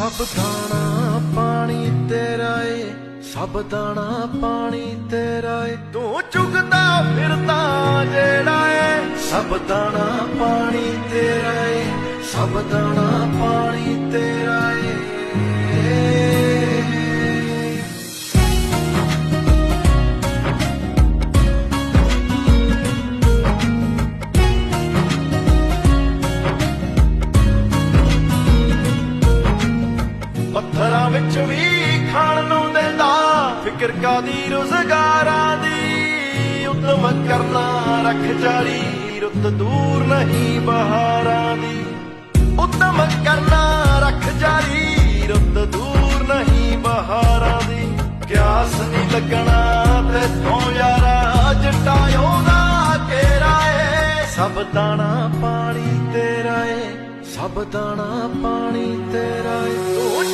ਸਭ ਦਾਣਾ ਪਾਣੀ ਤੇਰਾ ਏ, ਸਭ ਦਾਣਾ ਪਾਣੀ ਤੇਰਾ ਏ। ਤੂੰ ਚੁਗਦਾ ਫਿਰਦਾ ਜਿਹੜਾ ਏ, ਸਭ ਦਾਣਾ ਪਾਣੀ ਤੇਰਾ ਏ, ਸਭ ਦਾਣਾ ਪਾਣੀ ਪੱਥਰਾਂ ਵਿੱਚ ਵੀ ਖਾਣ ਨੂੰ ਦਿੰਦਾ। ਫਿਕਰ ਕਾਦੀ, ਰੁਜ਼ਗਾਰਾਂ ਦੀ ਉਦਮ ਕਰਨਾ ਰੱਖ ਜਾਰੀ ਰੁੱਤ ਦੂਰ ਨਹੀਂ ਬਹਾਰਾਂ ਦੀ। ਉਦਮ ਕਰਨਾ ਰੱਖ ਜਾਰੀ ਰੁੱਤ ਦੂਰ ਨਹੀਂ ਬਹਾਰਾਂ ਦੀ। ਕਿਆਸ ਨਹੀਂ ਲੱਗਣਾ ਤੇ ਯਾਰਾ ਜੱਟਾ ਦਾ ਤੇਰਾ ਏ। ਸਭ ਦਾਣਾ ਪਾਣੀ ਤੇਰਾ ਏ, ਸਭ ਦਾਣਾ ਪਾਣੀ ਤੇਰਾ